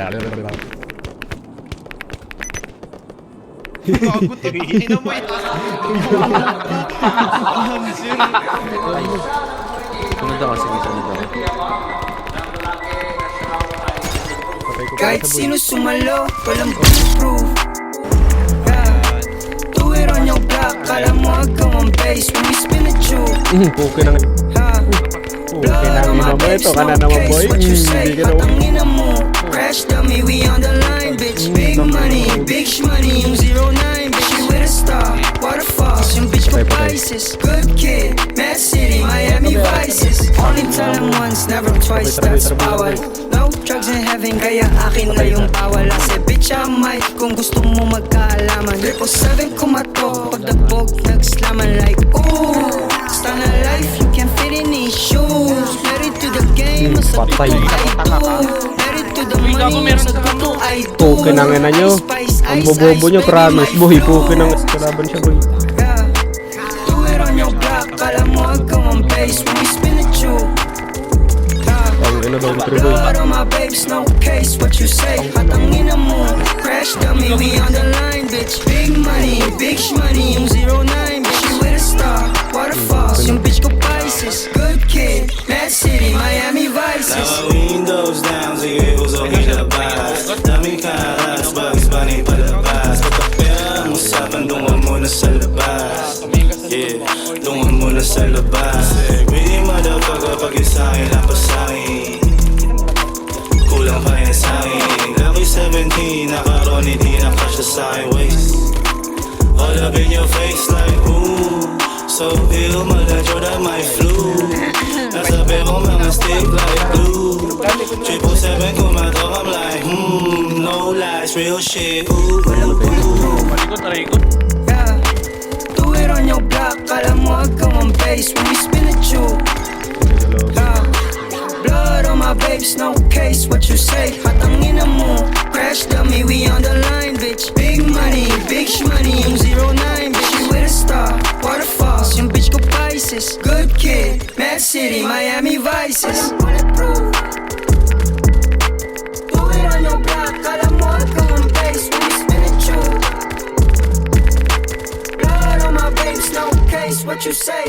Gago to, ina mo ito. Hamster. Sunod ako, sige, sunod ako. Kahit sino sumalo, walang. Do it on your block, kala mo agaw ang base When we spin the juke, Puke ng... ha Puke ina mo ito. Kana naman boy. Hmm, Hindi ka na... Crash dummy, we on the line, bitch. Big money, big shmoney Yung 09, bitch, you with a star. Waterfalls, yung bitch ko Pisces Good kid, Mad City, Miami Vices. Only tell them once, never twice, that's bawal No drugs in heaven, kaya akin na yung bawal. Kasi bitch, I might, kung gusto mo magkaalaman. Triple seven kumatok, pag dabog, nagslaman like Ooh, stunner life, you can fit do Puke ng ina nyo. Ang bobobo nyo, promise. Boy, flow. puke ng... Kalaban siya boy. Ang. Ang ina daw intro boy. Blood on my babes, no case, what you say Patangina mo, crash dummy, we on the line, bitch Big money, big shmoney, yung 09, bitch palabas Pagkapera ang usapan, dungan muna sa labas. Yeah, dungan muna sa labas. Really motherfucker, pag yung sa'kin, lapas sa'kin Kulang pa yan sa'kin Lucky 17, nakaroon, hindi nakasya sa'kin waist. All up in your face like ooh. So ill, maladyo na my flu. Nasa pero mga stick like glue. Triple seven hmm Lies, real shit. Ooh Malikot, tarikot. Yeah. Do it on your block, kala mo agaw ang base When we spin the juke Yeah. Blood on my babes, no case, what you say? Patangina mo, crash dummy, we on the line, bitch. Big money, big shmoney, yung 09, bitch. You with a star, waterfalls, yung bitch ko Pisces Good kid, Mad City, Miami Vices what you say,